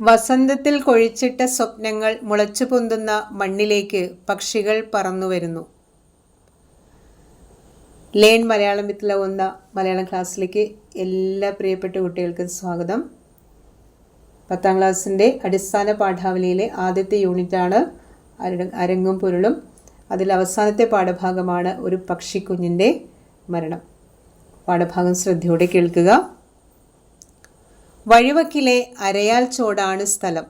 വസന്തത്തിൽ കൊഴിച്ചിട്ട സ്വപ്നങ്ങൾ മുളച്ചു പൊന്തുന്ന മണ്ണിലേക്ക് പക്ഷികൾ പറന്നു വരുന്നു. ലേൺ മലയാളം വിത്ത് ലവ് എന്ന മലയാളം ക്ലാസ്സിലേക്ക് എല്ലാ പ്രിയപ്പെട്ട കുട്ടികൾക്കും സ്വാഗതം. പത്താം ക്ലാസ്സിന്റെ അടിസ്ഥാന പാഠാവലിയിലെ ആദ്യത്തെ യൂണിറ്റാണ് അര- അരങ്ങും പൊരുളും. അതിൽ അവസാനത്തെ പാഠഭാഗമാണ് ഒരു പക്ഷിക്കുഞ്ഞിന്റെ മരണം. പാഠഭാഗം ശ്രദ്ധയോടെ കേൾക്കുക. വഴിവക്കിലെ അരയാൽ ചോടാണ് സ്ഥലം.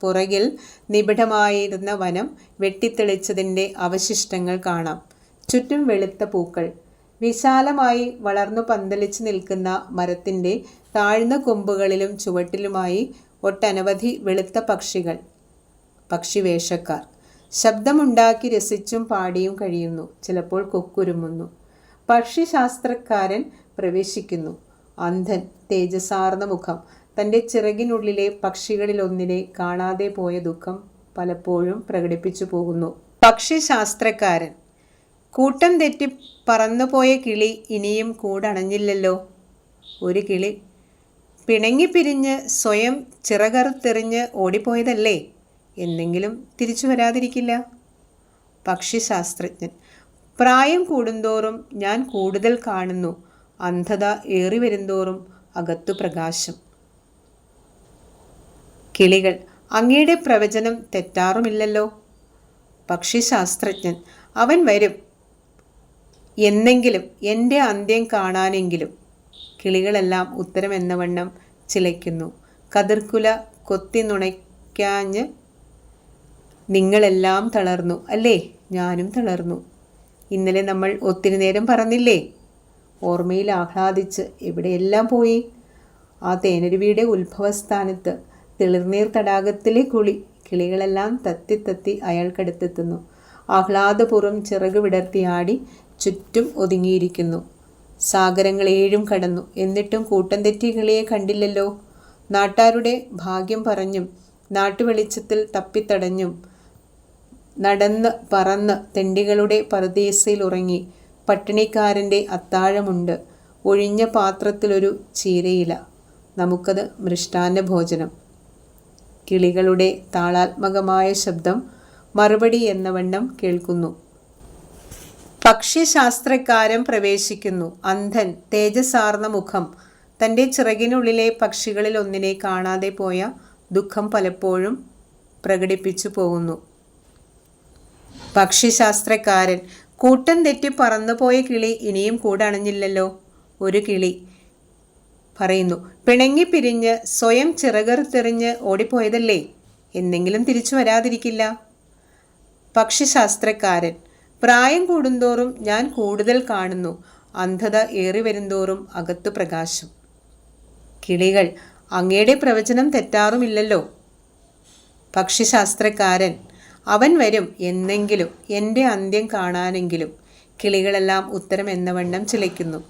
പുറകിൽ നിബിഡമായിരുന്ന വനം വെട്ടിത്തെളിച്ചതിന്റെ അവശിഷ്ടങ്ങൾ കാണാം. ചുറ്റും വെളുത്ത പൂക്കൾ. വിശാലമായി വളർന്നു പന്തലിച്ച് നിൽക്കുന്ന മരത്തിന്റെ താഴ്ന്ന കൊമ്പുകളിലും ചുവട്ടിലുമായി ഒട്ടനവധി വെളുത്ത പക്ഷികൾ. പക്ഷിവേഷക്കാർ. ശബ്ദമുണ്ടാക്കി രസിച്ചും പാടിയും കഴിയുന്നു. ചിലപ്പോൾ കൊക്കുരുമുന്നു. പക്ഷിശാസ്ത്രക്കാരൻ പ്രവേശിക്കുന്നു. അന്ധൻ തേജസാർന്ന മുഖം. തന്റെ ചിറകിനുള്ളിലെ പക്ഷികളിലൊന്നിനെ കാണാതെ പോയ ദുഃഖം പലപ്പോഴും പ്രകടിപ്പിച്ചു പോകുന്നു. പക്ഷിശാസ്ത്രക്കാരൻ കൂട്ടം തെറ്റി പറന്നുപോയ കിളി ഇനിയും കൂടണഞ്ഞില്ലല്ലോ. ഒരു കിളി പിണങ്ങിപ്പിരിഞ്ഞ് സ്വയം ചിറകറുത്തെറിഞ്ഞ് ഓടിപ്പോയതല്ലേ? എന്നെങ്കിലും തിരിച്ചു വരാതിരിക്കില്ല. പക്ഷിശാസ്ത്രജ്ഞൻ പ്രായം കൂടുന്തോറും ഞാൻ കൂടുതൽ കാണുന്നു. അന്ധത ഏറി വരുന്തോറും അകത്തു പ്രകാശം. കിളികൾ അങ്ങയുടെ പ്രവചനം തെറ്റാറുമില്ലല്ലോ. പക്ഷിശാസ്ത്രജ്ഞൻ അവൻ വരും. എന്നെങ്കിലും എന്റെ അന്ത്യം കാണാനെങ്കിലും. കിളികളെല്ലാം ഉത്തരം എന്ന വണ്ണം ചിലയ്ക്കുന്നു. കതിർക്കുല കൊത്തി നുണയ്ക്കാഞ്ഞ് നിങ്ങളെല്ലാം തളർന്നു. അല്ലേ? ഞാനും തളർന്നു. ഇന്നലെ നമ്മൾ ഒത്തിരി നേരം പറഞ്ഞില്ലേ? ഓർമ്മയിൽ ആഹ്ലാദിച്ച് എവിടെയെല്ലാം പോയി? ആ തേനരുവിയുടെ ഉത്ഭവസ്ഥാനത്ത് തെളിർനീർ തടാകത്തിലെ കുളി കിളികളെല്ലാം തത്തി തത്തി അയാൾക്കടുത്തെത്തുന്നു. ആഹ്ലാദപൂർവം ചിറക് വിടർത്തി ആടി ചുറ്റും ഒതുങ്ങിയിരിക്കുന്നു. സാഗരങ്ങൾ ഏഴും കടന്നു. എന്നിട്ടും കൂട്ടം തെറ്റി കിളിയെ കണ്ടില്ലല്ലോ. നാട്ടാരുടെ ഭാഗ്യം പറഞ്ഞും നാട്ടുവെളിച്ചത്തിൽ തപ്പിത്തടഞ്ഞും നടന്ന് പറന്ന് തെണ്ടികളുടെ പരദേശയിൽ ഉറങ്ങി. പട്ടിണിക്കാരന്റെ അത്താഴമുണ്ട്. ഒഴിഞ്ഞ പാത്രത്തിലൊരു ചീരയില. നമുക്കത് മൃഷ്ടാന്ന ഭോജനം. കിളികളുടെ താളാത്മകമായ ശബ്ദം മറുപടി എന്ന വണ്ണം കേൾക്കുന്നു. പക്ഷിശാസ്ത്രക്കാരൻ പ്രവേശിക്കുന്നു. അന്ധൻ തേജസാർന്ന മുഖം. തന്റെ ചിറകിനുള്ളിലെ പക്ഷികളിൽ ഒന്നിനെ കാണാതെ പോയ ദുഃഖം പലപ്പോഴും പ്രകടിപ്പിച്ചു പോകുന്നു. പക്ഷിശാസ്ത്രക്കാരൻ കൂട്ടം തെറ്റി പറന്നുപോയ കിളി ഇനിയും കൂടണഞ്ഞില്ലല്ലോ. ഒരു കിളി പറയുന്നു പിണങ്ങി പിരിഞ്ഞ് സ്വയം ചിറകറുത്തെറിഞ്ഞ് ഓടിപ്പോയതല്ലേ? എന്നെങ്കിലും തിരിച്ചു വരാതിരിക്കില്ല. പക്ഷിശാസ്ത്രക്കാരൻ പ്രായം കൂടുന്തോറും ഞാൻ കൂടുതൽ കാണുന്നു. അന്ധത ഏറി വരുന്തോറും അകത്തു പ്രകാശം. കിളികൾ അങ്ങയുടെ പ്രവചനം തെറ്റാറുമില്ലല്ലോ. പക്ഷിശാസ്ത്രക്കാരൻ അവൻ വരും എന്നെങ്കിലും എന്റെ അന്ത്യം കാണാനെങ്കിലും. കിളികളെല്ലാം ഉത്തരം എന്ന വണ്ണം ചിലയ്ക്കുന്നു.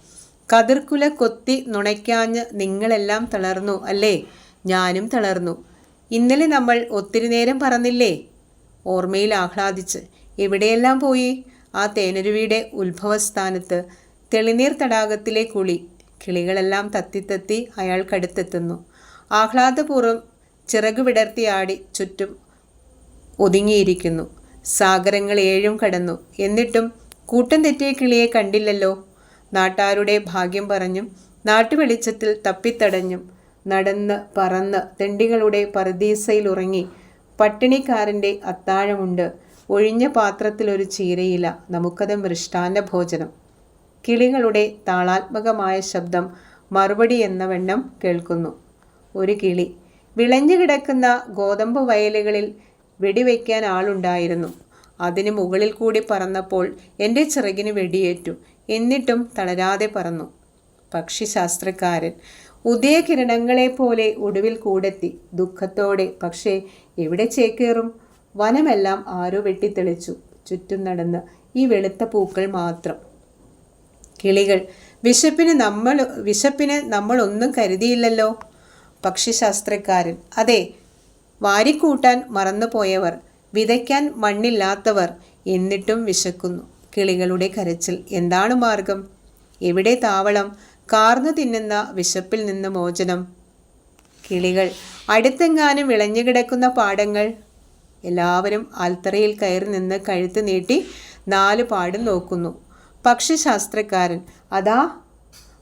കതിർക്കുല കൊത്തി നുണയ്ക്കാഞ്ഞ് നിങ്ങളെല്ലാം തളർന്നു അല്ലേ? ഞാനും തളർന്നു. ഇന്നലെ നമ്മൾ ഒത്തിരി നേരം പറന്നില്ലേ? ഓർമ്മയിൽ ആഹ്ലാദിച്ച് എവിടെയെല്ലാം പോയി? ആ തേനരുവിയുടെ ഉത്ഭവസ്ഥാനത്ത് തെളിനീർ തടാകത്തിലെ കുളി. കിളികളെല്ലാം തത്തിത്തത്തി അയാൾക്കടുത്തെത്തുന്നു. ആഹ്ലാദപൂർവം ചിറകു വിടർത്തി ആടി ചുറ്റും ഒതുങ്ങിയിരിക്കുന്നു. സാഗരങ്ങൾ ഏഴും കടന്നു. എന്നിട്ടും കൂട്ടം തെറ്റിയ കിളിയെ കണ്ടില്ലല്ലോ. നാട്ടാരുടെ ഭാഗ്യം പറഞ്ഞും നാട്ടുവെളിച്ചത്തിൽ തപ്പിത്തടഞ്ഞും നടന്ന് പറന്ന് തെണ്ടികളുടെ പരദീസയിൽ ഉറങ്ങി പട്ടിണിക്കാരന്റെ അത്താഴമുണ്ട്. ഒഴിഞ്ഞ പാത്രത്തിലൊരു ചീരയില നമുക്കത് മൃഷ്ടാന്ന ഭോജനം. കിളികളുടെ താളാത്മകമായ ശബ്ദം മറുപടി എന്ന വണ്ണം കേൾക്കുന്നു. ഒരു കിളി വിളഞ്ഞു കിടക്കുന്ന ഗോതമ്പ് വയലുകളിൽ വെടിവെക്കാൻ ആളുണ്ടായിരുന്നു. അതിന് മുകളിൽ കൂടി പറന്നപ്പോൾ എന്റെ ചിറകിന് വെടിയേറ്റു. എന്നിട്ടും തളരാതെ പറന്നു. പക്ഷിശാസ്ത്രക്കാരൻ ഉദയകിരണങ്ങളെപ്പോലെ ഒടുവിൽ കൂടെത്തി. ദുഃഖത്തോടെ പക്ഷേ എവിടെ ചേക്കേറും? വനമെല്ലാം ആരോ വെട്ടിത്തെളിച്ചു. ചുറ്റും നടന്ന് ഈ വെളുത്ത പൂക്കൾ മാത്രം. കിളികൾ വിശപ്പിന് നമ്മൾ വിശപ്പിന് നമ്മളൊന്നും കരുതിയില്ലല്ലോ? പക്ഷിശാസ്ത്രക്കാരൻ അതെ വാരിക്കൂട്ടാൻ മറന്നുപോയവർ വിതയ്ക്കാൻ മണ്ണില്ലാത്തവർ എന്നിട്ടും വിശക്കുന്നു. കിളികളുടെ കരച്ചിൽ എന്താണ് മാർഗം? എവിടെ താവളം? കാർന്നു തിന്നുന്ന വിശപ്പിൽ നിന്ന് മോചനം. കിളികൾ അടുത്തെങ്ങാനും വിളഞ്ഞുകിടക്കുന്ന പാടങ്ങൾ. എല്ലാവരും ആൽത്തറയിൽ കയറി നിന്ന് കഴുത്ത് നീട്ടി നാല് പാടും നോക്കുന്നു. പക്ഷിശാസ്ത്രക്കാരൻ അതാ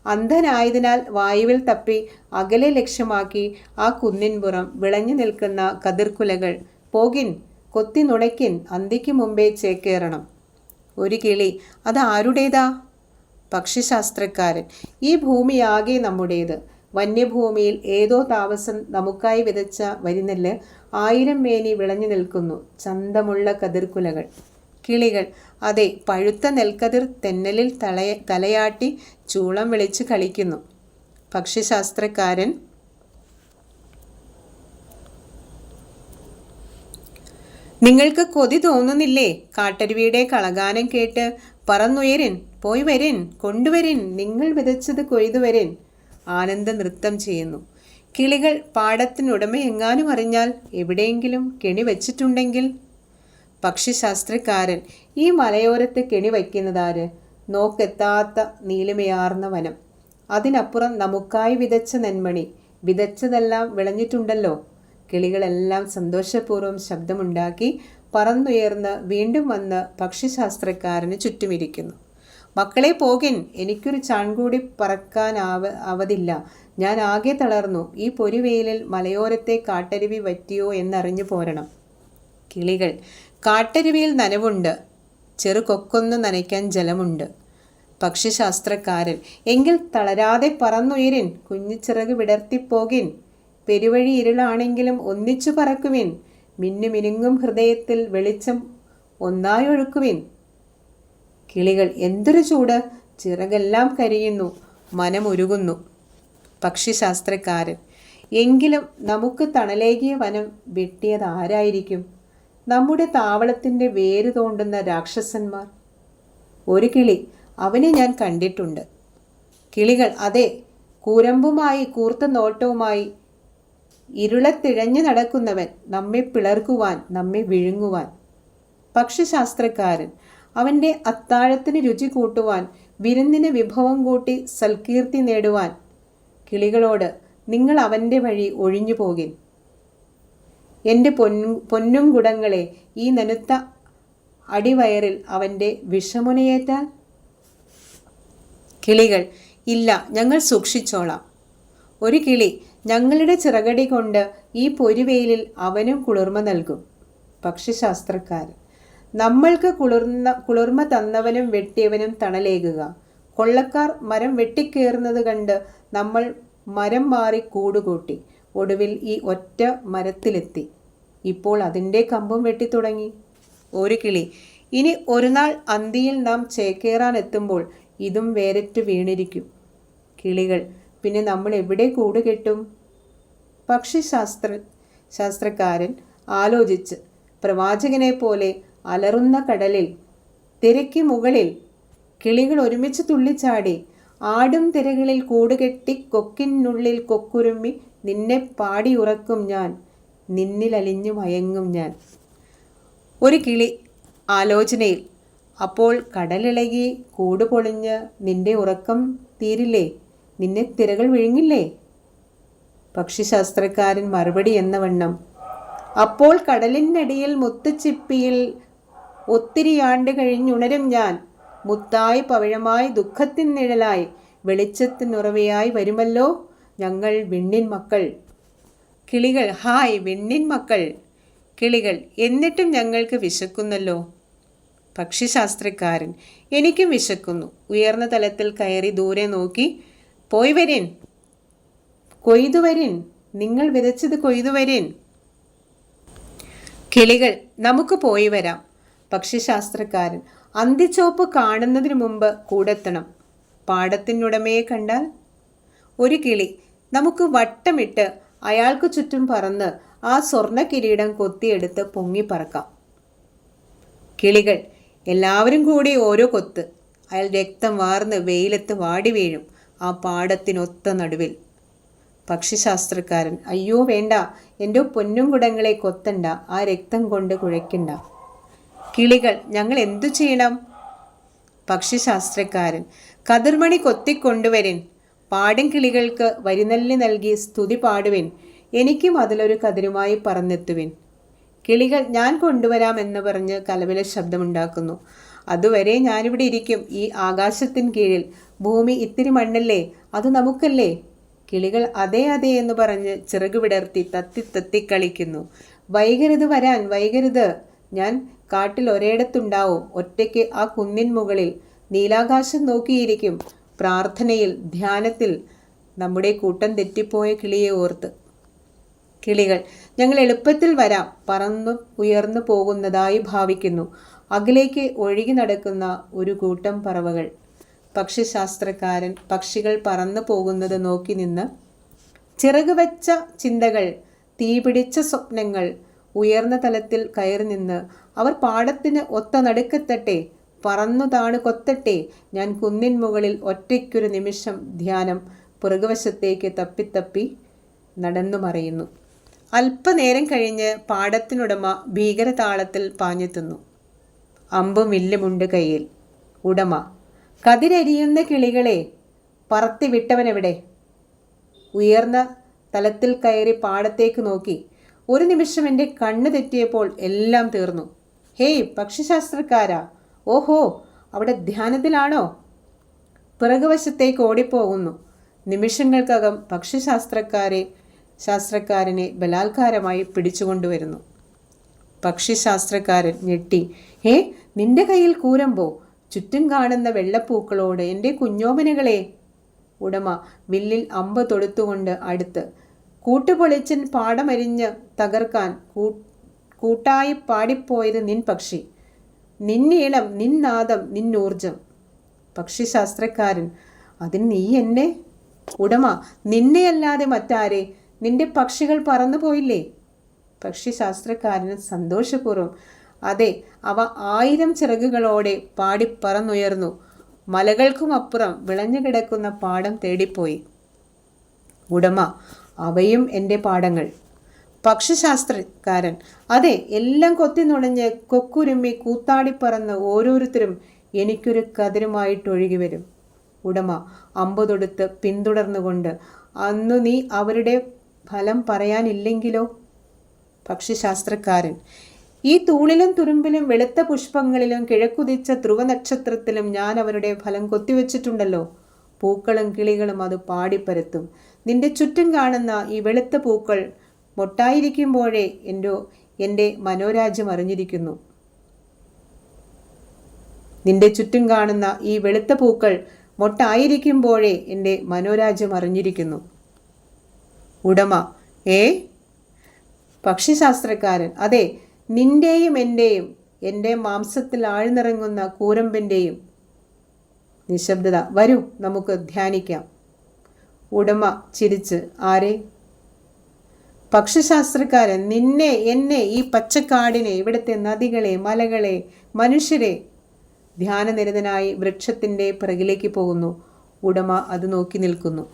അന്ധനായതിനാൽ വായുവിൽ തപ്പി അകലെ ലക്ഷ്യമാക്കി ആ കുന്നിൻപുറം വിളഞ്ഞു നിൽക്കുന്ന കതിർക്കുലകൾ. പോകിൻ കൊത്തി നുണയ്ക്കിൻ അന്തിക്ക് മുമ്പേ ചേക്കേറണം. ഒരു കിളി അത് ആരുടേതാ? പക്ഷിശാസ്ത്രക്കാരൻ ഈ ഭൂമിയാകെ നമ്മുടേത്. വന്യഭൂമിയിൽ ഏതോ താമസം നമുക്കായി വിതച്ച വരിനെല്ല് ആയിരം മേനി വിളഞ്ഞു നിൽക്കുന്നു. ചന്തമുള്ള കതിർക്കുലകൾ. കിളികൾ. അതെ പഴുത്ത നെൽക്കതിർ തെന്നലിൽ തലയ തലയാട്ടി ചൂളം വിളിച്ച് കളിക്കുന്നു. പക്ഷിശാസ്ത്രക്കാരൻ നിങ്ങൾക്ക് കൊതി തോന്നുന്നില്ലേ? കാട്ടരുവിയുടെ കളഗാനം കേട്ട് പറന്നുയരൻ പോയി വരിൻ കൊണ്ടുവരിൻ നിങ്ങൾ വിതച്ചത് കൊയ്തു വരൻ ആനന്ദ നൃത്തം ചെയ്യുന്നു. കിളികൾ പാടത്തിനുടമ എങ്ങാനും അറിഞ്ഞാൽ എവിടെയെങ്കിലും കെണി വെച്ചിട്ടുണ്ടെങ്കിൽ പക്ഷിശാസ്ത്രക്കാരൻ ഈ മലയോരത്ത് കെണി വയ്ക്കുന്നതാര് നോക്കെത്താത്ത നീലിമയാർന്ന വനം. അതിനപ്പുറം നമുക്കായി വിതച്ച നെന്മണി. വിതച്ചതെല്ലാം വിളഞ്ഞിട്ടുണ്ടല്ലോ. കിളികളെല്ലാം സന്തോഷപൂർവം ശബ്ദമുണ്ടാക്കി പറന്നുയർന്ന് വീണ്ടും വന്ന് പക്ഷിശാസ്ത്രക്കാരന് ചുറ്റുമിരിക്കുന്നു. മക്കളെ പോകിൻ എനിക്കൊരു ചാൺകൂടി പറക്കാനാവ അവതില്ല ഞാൻ ആകെ തളർന്നു. ഈ പൊരിവെയിലിൽ മലയോരത്തെ കാട്ടരുവി വറ്റിയോ എന്നറിഞ്ഞു പോരണം. കിളികൾ കാട്ടരുവിയിൽ നനവുണ്ട്. ചെറുകൊക്കൊന്ന് നനയ്ക്കാൻ ജലമുണ്ട്. പക്ഷിശാസ്ത്രക്കാരൻ എങ്കിൽ തളരാതെ പറന്നുയരിൻ കുഞ്ഞിച്ചിറക് വിടർത്തിപ്പോകിൻ. പെരുവഴി ഇരുളാണെങ്കിലും ഒന്നിച്ചു പറക്കുവിൻ. മിന്നുമിനുങ്ങും ഹൃദയത്തിൽ വെളിച്ചം ഒന്നായി ഒഴുക്കുവിൻ കിളികൾ എന്തൊരു ചൂട്! ചിറകെല്ലാം കരിയുന്നു മനമൊരുകുന്നു. പക്ഷിശാസ്ത്രക്കാരൻ എങ്കിലും നമുക്ക് തണലേകിയ വനം വെട്ടിയത് ആരായിരിക്കും? നമ്മുടെ താവളത്തിന്റെ വേര് തോണ്ടുന്ന രാക്ഷസന്മാർ. ഒരു കിളി അവനെ ഞാൻ കണ്ടിട്ടുണ്ട്. കിളികൾ അതെ കൂരമ്പുമായി കൂർത്ത നോട്ടവുമായി ഇരുളത്തിഴഞ്ഞു നടക്കുന്നവൻ നമ്മെ പിളർക്കുവാൻ നമ്മെ വിഴുങ്ങുവാൻ. പക്ഷിശാസ്ത്രക്കാരൻ അവന്റെ അത്താഴത്തിന് രുചി കൂട്ടുവാൻ വിരുന്നിന് വിഭവം കൂട്ടി സൽകീർത്തി നേടുവാൻ കിളികളോട് നിങ്ങൾ അവന്റെ വഴി ഒഴിഞ്ഞു പോകിൻ എന്റെ പൊന്നും പൊന്നും കുടങ്ങളെ ഈ നനുത്ത അടിവയറിൽ അവന്റെ വിഷമുനയേറ്റാൽ കിളികൾ ഇല്ല ഞങ്ങൾ സൂക്ഷിച്ചോളാം. ഒരു കിളി ഞങ്ങളുടെ ചിറകടി കൊണ്ട് ഈ പൊരുവെയിലിൽ അവനും കുളിർമ നൽകും. പക്ഷിശാസ്ത്രക്കാർ നമ്മൾക്ക് കുളിർന്ന കുളിർമ തന്നവനും വെട്ടിയവനും തണലേകുക. കൊള്ളക്കാർ മരം വെട്ടിക്കേറുന്നത് കണ്ട് നമ്മൾ മരം മാറി കൂടുകൂട്ടി. ഒടുവിൽ ഈ ഒറ്റ മരത്തിലെത്തി. ഇപ്പോൾ അതിന്റെ കമ്പും വെട്ടിത്തുടങ്ങി. ഒരു കിളി. ഇനി ഒരു നാൾ അന്തിയിൽ നാം ചേക്കേറാൻ എത്തുമ്പോൾ ഇതും വേരറ്റ് വീണിരിക്കും. കിളികൾ പിന്നെ നമ്മൾ എവിടെ കൂട് കെട്ടും? പക്ഷിശാസ്ത്ര ശാസ്ത്രക്കാരൻ ആലോചിച്ച് പ്രവാചകനെ പോലെ അലറുന്ന കടലിൽ തിരയ്ക്ക് മുകളിൽ കിളികൾ ഒരുമിച്ച് തുള്ളിച്ചാടി ആടും തിരകളിൽ കൂടുകെട്ടി കൊക്കിനുള്ളിൽ കൊക്കുരുമ്മി നിന്നെ പാടി ഉറക്കും ഞാൻ നിന്നിലലിഞ്ഞു മയങ്ങും ഞാൻ. ഒരു കിളി ആലോചനയിൽ അപ്പോൾ കടലിളകി കൂട് പൊളിഞ്ഞ് നിന്റെ ഉറക്കം തീരില്ലേ? നിന്നെ തിരകൾ വിഴുങ്ങില്ലേ? പക്ഷിശാസ്ത്രക്കാരൻ മറുപടി എന്ന വണ്ണം അപ്പോൾ കടലിനടിയിൽ മുത്തുച്ചിപ്പിയിൽ ഒത്തിരി ആണ്ട് കഴിഞ്ഞുണരും ഞാൻ. മുത്തായി പവിഴമായി ദുഃഖത്തിൻ നിഴലായി വെളിച്ചത്തിനുറവയായി വരുമല്ലോ? ഞങ്ങൾ വിണ്ണിൻ മക്കൾ. കിളികൾ ഹായ് വിണ്ണിൻ മക്കൾ. കിളികൾ എന്നിട്ടും ഞങ്ങൾക്ക് വിശക്കുന്നല്ലോ? പക്ഷിശാസ്ത്രക്കാരൻ എനിക്കും വിശക്കുന്നു. ഉയർന്ന തലത്തിൽ കയറി ദൂരെ നോക്കി പോയി വരിൻ. കൊയ്തു വരിൻ. നിങ്ങൾ വിതച്ചത് കൊയ്തു വരിൻ. കിളികൾ നമുക്ക് പോയി വരാം. പക്ഷിശാസ്ത്രക്കാരൻ അന്തിച്ചോപ്പ് കാണുന്നതിന് മുമ്പ് കൂടെത്തണം. പാടത്തിനുടമയെ കണ്ടാൽ? ഒരു കിളി നമുക്ക് വട്ടമിട്ട് അയാൾക്ക് ചുറ്റും പറന്ന് ആ സ്വർണ കിരീടം കൊത്തിയെടുത്ത് പൊങ്ങിപ്പറക്കാം കിളികൾ എല്ലാവരും കൂടി ഓരോ കൊത്ത്. അയാൾ രക്തം വാർന്ന് വെയിലത്ത് വാടി വീഴും ആ പാടത്തിനൊത്ത നടുവിൽ. പക്ഷിശാസ്ത്രക്കാരൻ അയ്യോ വേണ്ട. എന്റെ പൊന്നും കുടങ്ങളെ കൊത്തണ്ട. ആ രക്തം കൊണ്ട് കുഴയ്ക്കണ്ട. കിളികൾ ഞങ്ങൾ എന്തു ചെയ്യണം? പക്ഷിശാസ്ത്രക്കാരൻ കതിർമണി കൊത്തിക്കൊണ്ടുവരിൻ. പാടും കിളികൾക്ക് വരിനെല്ലി നൽകി സ്തുതി പാടുവിൻ. എനിക്കും അതിലൊരു കതിരുമായി പറന്നെത്തുവിൻ. കിളികൾ ഞാൻ കൊണ്ടുവരാം എന്ന് പറഞ്ഞ് കലവിലെ ശബ്ദമുണ്ടാക്കുന്നു. അതുവരെ ഞാനിവിടെ ഇരിക്കും. ഈ ആകാശത്തിൻ കീഴിൽ. ഭൂമി ഇത്തിരി മണ്ണല്ലേ? അത് നമുക്കല്ലേ? കിളികൾ അതേ അതേ എന്ന് പറഞ്ഞ് ചിറക് വിടർത്തി തത്തി തത്തി കളിക്കുന്നു. വൈകരുത് വരാൻ വൈകരുത്. ഞാൻ കാട്ടിൽ ഒരേടത്തുണ്ടാവും ഒറ്റയ്ക്ക് ആ കുന്നിൻ മുകളിൽ. നീലാകാശം നോക്കിയിരിക്കും. പ്രാർത്ഥനയിൽ ധ്യാനത്തിൽ നമ്മുടെ കൂട്ടം തെറ്റിപ്പോയ കിളിയെ ഓർത്ത്. കിളികൾ ഞങ്ങൾ എളുപ്പത്തിൽ വരാം. പറന്നു ഉയർന്നു പോകുന്നതായി ഭാവിക്കുന്നു. അകലേക്ക് ഒഴുകി നടക്കുന്ന ഒരു കൂട്ടം പറവകൾ. പക്ഷിശാസ്ത്രക്കാരൻ പക്ഷികൾ പറന്നു പോകുന്നത് നോക്കി നിന്ന് ചിറക് ചിന്തകൾ തീപിടിച്ച സ്വപ്നങ്ങൾ ഉയർന്ന തലത്തിൽ കയറി നിന്ന് അവർ പാടത്തിന് ഒത്ത നടുക്കെത്തട്ടെ പറന്നു താണ് കൊത്തട്ടെ. ഞാൻ കുന്നിൻ മുകളിൽ ഒറ്റയ്ക്കൊരു നിമിഷം ധ്യാനം പുറകുവശത്തേക്ക് തപ്പിത്തപ്പി നടന്നു മറയുന്നു. അല്പനേരം കഴിഞ്ഞ് പാടത്തിനുടമ ഭീകരതാളത്തിൽ പാഞ്ഞെത്തുന്നു. അമ്പും വില്ലുമുണ്ട് കയ്യിൽ. ഉടമ കതിരരിയുന്ന കിളികളെ പറത്തി വിട്ടവനെവിടെ? ഉയർന്ന തലത്തിൽ കയറി പാടത്തേക്ക് നോക്കി. ഒരു നിമിഷം എന്റെ കണ്ണ് തെറ്റിയപ്പോൾ എല്ലാം തീർന്നു. ഹേയ് പക്ഷിശാസ്ത്രക്കാരാ ഓഹോ അവിടെ ധ്യാനത്തിലാണോ? പിറകുവശത്തേക്ക് ഓടിപ്പോകുന്നു. നിമിഷങ്ങൾക്കകം പക്ഷിശാസ്ത്രക്കാരെ ശാസ്ത്രക്കാരനെ ബലാത്കാരമായി പിടിച്ചുകൊണ്ടുവരുന്നു. പക്ഷിശാസ്ത്രക്കാരൻ ഞെട്ടി. ഹേ നിന്റെ കയ്യിൽ കൂരമ്പോ? ചുറ്റും കാണുന്ന വെള്ളപ്പൂക്കളോട് എന്റെ കുഞ്ഞോമനകളെ ഉടമ വില്ലിൽ അമ്പ് തൊടുത്തുകൊണ്ട് അടുത്ത്. കൂട്ടുപൊളിച്ചൻ പാടമരിഞ്ഞ് തകർക്കാൻ കൂട്ടായി പാടിപ്പോയത് നിൻ പക്ഷി. നിന്നീളം നിന്നാദം നിന്നൂർജം. പക്ഷിശാസ്ത്രക്കാരൻ അതിന് നീ എന്നെ? ഉടമ നിന്നെയല്ലാതെ മറ്റാരെ? നിന്റെ പക്ഷികൾ പറന്നു പോയില്ലേ? പക്ഷിശാസ്ത്രക്കാരന് സന്തോഷപൂർവം അതെ അവ ആയിരം ചിറകുകളോടെ പാടി പറന്നുയർന്നു. മലകൾക്കും അപ്പുറം വിളഞ്ഞു കിടക്കുന്ന പാടം തേടിപ്പോയി. ഉടമ അവയും എന്റെ പാടങ്ങൾ പക്ഷിശാസ്ത്രക്കാരൻ അതെ എല്ലാം കൊത്തി നുണഞ്ഞ് കൊക്കുരുമ്മി കൂത്താടിപ്പറന്ന് ഓരോരുത്തരും എനിക്കൊരു കതിരുമായിട്ടൊഴുകി വരും. ഉടമ അമ്പതൊടുത്ത് പിന്തുടർന്നുകൊണ്ട് അന്നു നീ അവരുടെ ഫലം പറയാനില്ലെങ്കിലോ? പക്ഷിശാസ്ത്രക്കാരൻ. ഈ തൂണിലും തുരുമ്പിലും വെളുത്ത പുഷ്പങ്ങളിലും കിഴക്കുതിച്ച ധ്രുവനക്ഷത്രത്തിലും ഞാൻ അവരുടെ ഫലം കൊത്തിവെച്ചിട്ടുണ്ടല്ലോ പൂക്കളും കിളികളും അത് പാടിപ്പരത്തും. നിന്റെ ചുറ്റും കാണുന്ന ഈ വെളുത്ത പൂക്കൾ മൊട്ടായിരിക്കുമ്പോഴേ എന്റെ എന്റെ മനോരാജ്യം അറിഞ്ഞിരിക്കുന്നു. നിന്റെ ചുറ്റും കാണുന്ന ഈ വെളുത്ത പൂക്കൾ മൊട്ടായിരിക്കുമ്പോഴേ എന്റെ മനോരാജ്യം അറിഞ്ഞിരിക്കുന്നു. ഉടമ ഏ? പക്ഷിശാസ്ത്രക്കാരൻ അതെ നിന്റെയും എന്റെയും എന്റെ മാംസത്തിൽ ആഴ്ന്നിറങ്ങുന്ന കൂരമ്പിന്റെയും നിശബ്ദത വരൂ നമുക്ക് ധ്യാനിക്കാം. ഉടമ ചിരിച്ച് ആരെ? പക്ഷിശാസ്ത്രക്കാരൻ നിന്നെ എന്നെ ഈ പച്ചക്കാടിനെ ഇവിടുത്തെ നദികളെ മലകളെ മനുഷ്യരെ ധ്യാനനിരതനായി വൃക്ഷത്തിന്റെ പിറകിലേക്ക് പോകുന്നു. ഉടമ അത് നോക്കി നിൽക്കുന്നു.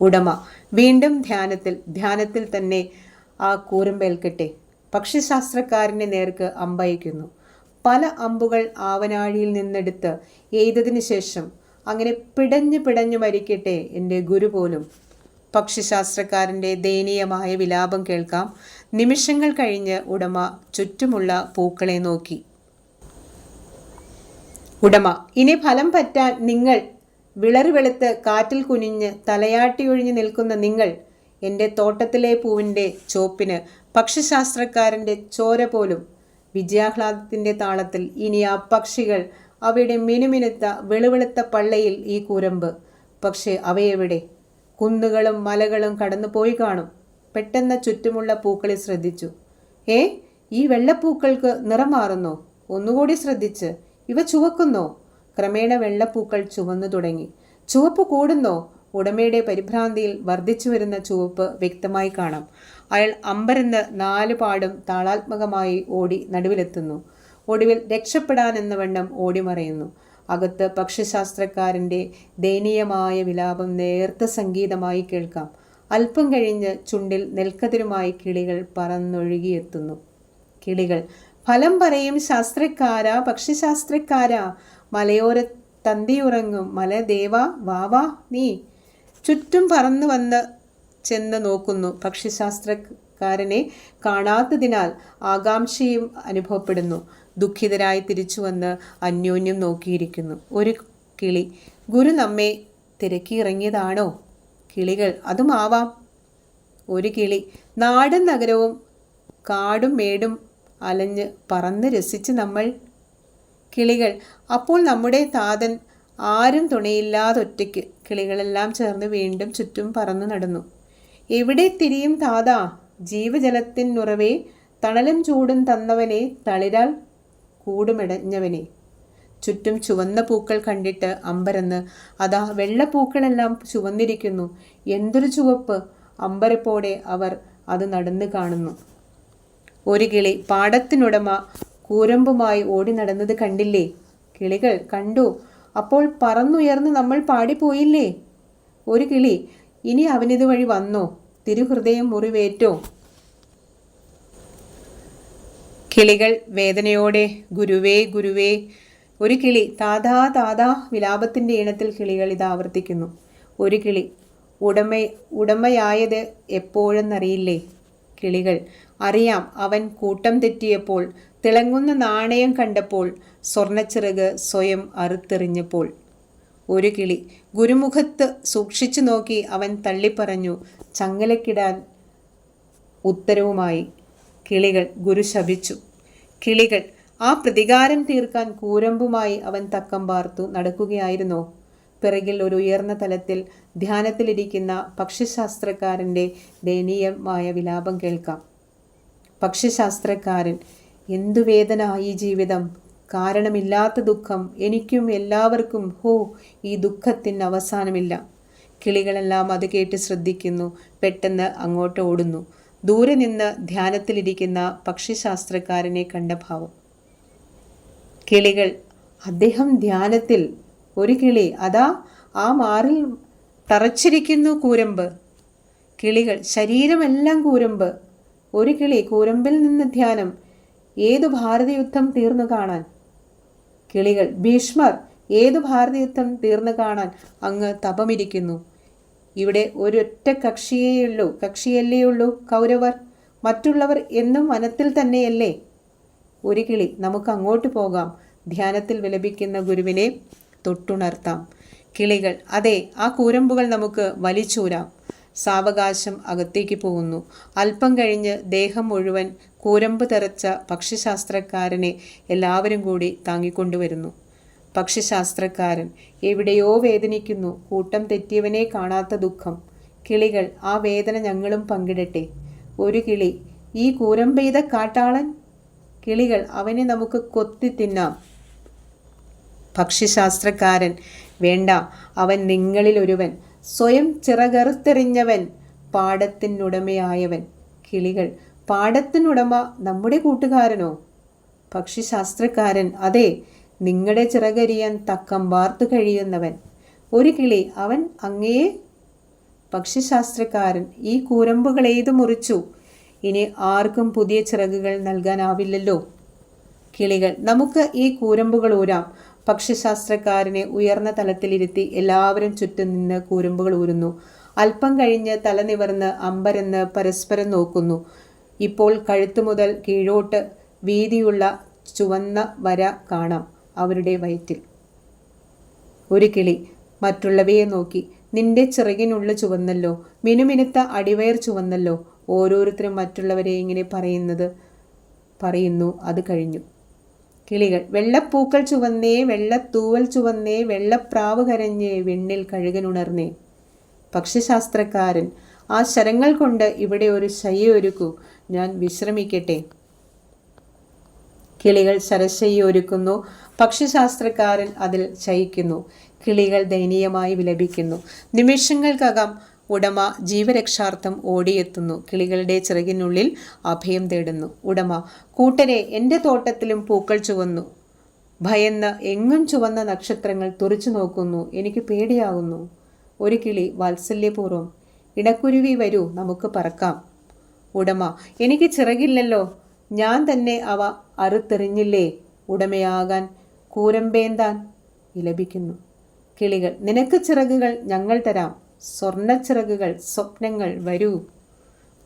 ഉടമ വീണ്ടും ധ്യാനത്തിൽ ധ്യാനത്തിൽ തന്നെ ആ കൂരമ്പേൽക്കട്ടെ പക്ഷിശാസ്ത്രക്കാരന്റെ നേർക്ക് അമ്പയക്കുന്നു പല അമ്പുകൾ ആവനാഴിയിൽ നിന്നെടുത്ത് എയ്തതിനു ശേഷം അങ്ങനെ പിടഞ്ഞു പിടഞ്ഞു മരിക്കട്ടെ എന്റെ ഗുരു പോലും പക്ഷിശാസ്ത്രക്കാരന്റെ ദയനീയമായ വിലാപം കേൾക്കാം. നിമിഷങ്ങൾ കഴിഞ്ഞ് ഉടമ ചുറ്റുമുള്ള പൂക്കളെ നോക്കി. ഉടമ ഇനി ഫലം പറ്റാൻ നിങ്ങൾ വിളറി വെളുത്ത് കാറ്റിൽ കുനിഞ്ഞ് തലയാട്ടിയൊഴിഞ്ഞു നിൽക്കുന്ന നിങ്ങൾ എന്റെ തോട്ടത്തിലെ പൂവിന്റെ ചോപ്പിന് പക്ഷിശാസ്ത്രക്കാരന്റെ ചോര പോലും വിജയാഹ്ലാദത്തിന്റെ താളത്തിൽ ഇനി ആ പക്ഷികൾ അവയുടെ മിനുമിനുത്ത വെളുവെളുത്ത പള്ളയിൽ ഈ കുരമ്പ്. പക്ഷേ അവയെവിടെ? കുന്നുകളും മലകളും കടന്നു പോയി കാണും. പെട്ടെന്ന് ചുറ്റുമുള്ള പൂക്കളെ ശ്രദ്ധിച്ചു. ഏ ഈ വെള്ളപ്പൂക്കൾക്ക് നിറം മാറുന്നോ? ഒന്നുകൂടി ശ്രദ്ധിച്ച്. ഇവ ചുവക്കുന്നോ? ക്രമേണ വെള്ളപ്പൂക്കൾ ചുവന്നു തുടങ്ങി. ചുവപ്പ് കൂടുന്നോ? ഉടമയുടെ പരിഭ്രാന്തിയിൽ വർദ്ധിച്ചു വരുന്ന ചുവപ്പ് വ്യക്തമായി കാണാം. അയാൾ അമ്പരന്ന് നാല് പാടും താളാത്മകമായി ഓടി നടുവിലെത്തുന്നു. ഒടുവിൽ രക്ഷപ്പെടാനെന്ന വണ്ണം ഓടിമറയുന്നു അകത്ത് പക്ഷിശാസ്ത്രക്കാരന്റെ ദയനീയമായ വിലാപം നേർത്ത സംഗീതമായി കേൾക്കാം. അല്പം കഴിഞ്ഞ് ചുണ്ടിൽ നെൽക്കതിരുമായി കിളികൾ പറന്നൊഴുകിയെത്തുന്നു. കിളികൾ ഫലം പറയും ശാസ്ത്രക്കാരാ പക്ഷിശാസ്ത്രക്കാരാ. മലയോര തന്തിയുറങ്ങും. മലദേവ വാവാ നീ. ചുറ്റും പറന്നു വന്ന് ചെന്ന് നോക്കുന്നു പക്ഷിശാസ്ത്രക്കാരനെ കാണാത്തതിനാൽ ആകാംക്ഷയും അനുഭവപ്പെടുന്നു. ദുഃഖിതരായി തിരിച്ചു വന്ന് അന്യോന്യം നോക്കിയിരിക്കുന്നു. ഒരു കിളി ഗുരു നമ്മെ തിരക്കിയിറങ്ങിയതാണോ? കിളികൾ അതുമാവാം ഒരു കിളി നാടും നഗരവും കാടും മേടും അലഞ്ഞ് പറന്ന് രസിച്ച് നമ്മൾ. കിളികൾ അപ്പോൾ നമ്മുടെ താതൻ ആരും തുണയില്ലാതൊറ്റയ്ക്ക്. കിളികളെല്ലാം ചേർന്ന് വീണ്ടും ചുറ്റും പറന്നു നടന്നു. എവിടെ തിരിയും താതാ? ജീവജലത്തിനുറവേ തണലും ചൂടും തന്നവനെ തളിരാൽ കൂടുമിടഞ്ഞവനെ. ചുറ്റും ചുവന്ന പൂക്കൾ കണ്ടിട്ട് അമ്പരന്ന് അതാ വെള്ളപ്പൂക്കളെല്ലാം ചുവന്നിരിക്കുന്നു. എന്തൊരു ചുവപ്പ്! അമ്പരപ്പോടെ അവർ അത് നടന്നു കാണുന്നു. ഒരു കിളി പാടത്തിനുടമ കൂരമ്പുമായി ഓടി നടന്നത് കണ്ടില്ലേ? കിളികൾ കണ്ടു. അപ്പോൾ പറന്നുയർന്ന് നമ്മൾ പാടിപ്പോയില്ലേ? ഒരു കിളി ഇനി അവനിത് വഴി വന്നോ? തിരുഹൃദയം മുറിവേറ്റോ? കിളികൾ വേദനയോടെ ഗുരുവേ ഗുരുവേ ഒരു കിളി താതാ താതാ വിലാപത്തിന്റെ ഈണത്തിൽ കിളികൾ ഇത് ആവർത്തിക്കുന്നു. ഒരു കിളി ഉടമ ഉടമയായത് എപ്പോഴെന്നറിയില്ലേ? കിളികൾ അറിയാം അവൻ കൂട്ടം തെറ്റിയപ്പോൾ തിളങ്ങുന്ന നാണയം കണ്ടപ്പോൾ സ്വർണച്ചിറക് സ്വയം അറുത്തെറിഞ്ഞപ്പോൾ. ഒരു കിളി ഗുരുമുഖത്ത് സൂക്ഷിച്ചു നോക്കി അവൻ തള്ളിപ്പറഞ്ഞു ചങ്ങലക്കിടാൻ ഉത്തരവുമായി. കിളികൾ ഗുരു ശപിച്ചു. കിളികൾ ആ പ്രതികാരം തീർക്കാൻ കൂരമ്പുമായി അവൻ തക്കം പാർത്തു നടക്കുകയായിരുന്നു? പിറകിൽ ഒരു ഉയർന്ന തലത്തിൽ ധ്യാനത്തിലിരിക്കുന്ന പക്ഷിശാസ്ത്രക്കാരന്റെ ദയനീയമായ വിലാപം കേൾക്കാം. പക്ഷിശാസ്ത്രക്കാരൻ എന്തു വേദന ഈ ജീവിതം? കാരണമില്ലാത്ത ദുഃഖം. എനിക്കും എല്ലാവർക്കും ഹോ ഈ ദുഃഖത്തിന് അവസാനമില്ല കിളികളെല്ലാം അത് കേട്ട് ശ്രദ്ധിക്കുന്നു. പെട്ടെന്ന് അങ്ങോട്ട് ഓടുന്നു. ദൂരെ നിന്ന് ധ്യാനത്തിലിരിക്കുന്ന പക്ഷിശാസ്ത്രക്കാരനെ കണ്ട ഭാവം. കിളികൾ അദ്ദേഹം ധ്യാനത്തിൽ ഒരു കിളി അതാ ആ മാറിൽ തറച്ചിരിക്കുന്നു കൂരമ്പ്. കിളികൾ ശരീരമെല്ലാം കൂരമ്പ്. ഒരു കിളി കൂരമ്പിൽ നിന്ന് ധ്യാനം. ഏതു ഭാരതയുദ്ധം തീർന്നു കാണാൻ? കിളികൾ ഭീഷ്മർ ഏതു ഭാരതയുദ്ധം തീർന്നു കാണാൻ അങ്ങ് തപമിരിക്കുന്നു. ഇവിടെ ഒരൊറ്റ കക്ഷിയേയുള്ളൂ കക്ഷിയല്ലേ ഉള്ളൂ കൗരവർ. മറ്റുള്ളവർ എന്നും വനത്തിൽ തന്നെയല്ലേ? ഒരു കിളി നമുക്ക് അങ്ങോട്ട് പോകാം. ധ്യാനത്തിൽ വിലപിക്കുന്ന ഗുരുവിനെ തൊട്ടുണർത്താം. കിളികൾ അതെ ആ കൂരമ്പുകൾ നമുക്ക് വലിച്ചൂരാം. സാവകാശം അകത്തേക്ക് പോകുന്നു. അല്പം കഴിഞ്ഞ് ദേഹം മുഴുവൻ കൂരമ്പ് തെറച്ച പക്ഷിശാസ്ത്രക്കാരനെ എല്ലാവരും കൂടി താങ്ങിക്കൊണ്ടുവരുന്നു. പക്ഷിശാസ്ത്രക്കാരൻ എവിടെയോ വേദനിക്കുന്നു. കൂട്ടം തെറ്റിയവനെ കാണാത്ത ദുഃഖം. കിളികൾ ആ വേദന ഞങ്ങളും പങ്കിടട്ടെ. ഒരു കിളി ഈ കൂരം പെയ്ത കാട്ടാളൻ? കിളികൾ അവനെ നമുക്ക് കൊത്തി തിന്നാം. പക്ഷിശാസ്ത്രക്കാരൻ വേണ്ട അവൻ നിങ്ങളിൽ ഒരുവൻ. സ്വയം ചിറകറുത്തെറിഞ്ഞവൻ പാടത്തിനുടമയായവൻ കിളികൾ പാടത്തിനുടമ നമ്മുടെ കൂട്ടുകാരനോ? പക്ഷിശാസ്ത്രക്കാരൻ അതെ നിങ്ങളുടെ ചിറകരിയാൻ തക്കം വാർത്തു കഴിയുന്നവൻ. ഒരു കിളി അവൻ അങ്ങയെ. പക്ഷിശാസ്ത്രക്കാരൻ ഈ കൂരമ്പുകൾ ഏത് മുറിച്ചു? ഇനി ആർക്കും പുതിയ ചിറകുകൾ നൽകാനാവില്ലല്ലോ. കിളികൾ നമുക്ക് ഈ കൂരമ്പുകൾ ഊരാം. പക്ഷിശാസ്ത്രക്കാരനെ ഉയർന്ന തലത്തിലിരുത്തി എല്ലാവരും ചുറ്റും നിന്ന് കൂരമ്പുകൾ ഊരുന്നു. അല്പം കഴിഞ്ഞ് തല നിവർന്ന് അമ്പരന്ന് പരസ്പരം നോക്കുന്നു. ഇപ്പോൾ കഴുത്തു മുതൽ കീഴോട്ട് വീതിയുള്ള ചുവന്ന വര കാണാം. അവരുടെ വയറ്റിൽ. ഒരു കിളി മറ്റുള്ളവയെ നോക്കി നിന്റെ ചിറകിനുള്ള ചുവന്നല്ലോ മിനുമിനുത്ത അടിവയർ ചുവന്നല്ലോ ഓരോരുത്തരും മറ്റുള്ളവരെ ഇങ്ങനെ പറയുന്നത് പറയുന്നു അത് കഴിഞ്ഞു. കിളികൾ വെള്ളപ്പൂക്കൾ ചുവന്നേ വെള്ളത്തൂവൽ ചുവന്നേ വെള്ളപ്രാവ് കരഞ്ഞേ വെണ്ണിൽ കഴുകനുണർന്നേ. പക്ഷിശാസ്ത്രക്കാരൻ ആ ശരങ്ങൾ കൊണ്ട് ഇവിടെ ഒരു ശയ്യ ഒരുക്കൂ ഞാൻ വിശ്രമിക്കട്ടെ. കിളികൾ ശരശയ്യ ഒരുക്കുന്നു പക്ഷിശാസ്ത്രക്കാരൻ അതിൽ ശയിക്കുന്നു. കിളികൾ ദയനീയമായി വിലപിക്കുന്നു. നിമിഷങ്ങൾക്കകം ഉടമ ജീവരക്ഷാർത്ഥം ഓടിയെത്തുന്നു. കിളികളുടെ ചിറകിനുള്ളിൽ അഭയം തേടുന്നു. ഉടമ കൂട്ടരെ എന്റെ തോട്ടത്തിലും പൂക്കൾ ചുവന്നു. ഭയന്ന് എങ്ങും ചുവന്ന നക്ഷത്രങ്ങൾ തുറച്ചു നോക്കുന്നു. എനിക്ക് പേടിയാകുന്നു ഒരു കിളി വാത്സല്യപൂർവം ഇടക്കുരുവി വരൂ നമുക്ക് പറക്കാം. ഉടമ എനിക്ക് ചിറകില്ലല്ലോ. ഞാൻ തന്നെ അവ അറുത്തെറിഞ്ഞില്ലേ? ഉടമയാകാൻ കൂരമ്പേന്താൻ? വിലപിക്കുന്നു. കിളികൾ നിനക്ക് ചിറകുകൾ ഞങ്ങൾ തരാം. സ്വർണച്ചിറകുകൾ സ്വപ്നങ്ങൾ വരൂ.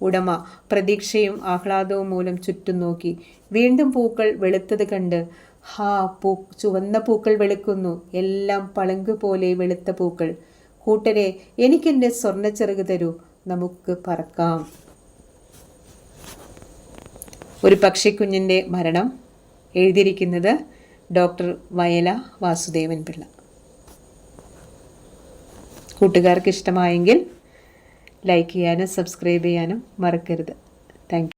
ഉടമ പ്രതീക്ഷയും ആഹ്ലാദവും മൂലം ചുറ്റും നോക്കി. വീണ്ടും പൂക്കൾ വെളുത്തത് കണ്ട് ഹാ പൂ ചുവന്ന പൂക്കൾ വെളുക്കുന്നു. എല്ലാം പളുങ്ക് പോലെ വെളുത്ത പൂക്കൾ. കൂട്ടരെ എനിക്കെന്റെ സ്വർണച്ചിറക് തരൂ. നമുക്ക് പറക്കാം. ഒരു പക്ഷിക്കുഞ്ഞിന്റെ മരണം എഴുതിയിരിക്കുന്നത് ഡോക്ടർ വയല വാസുദേവൻ പിള്ള. കൂട്ടുകാർക്ക് ഇഷ്ടമായെങ്കിൽ ലൈക്ക് ചെയ്യാനും സബ്സ്ക്രൈബ് ചെയ്യാനും മറക്കരുത്. താങ്ക്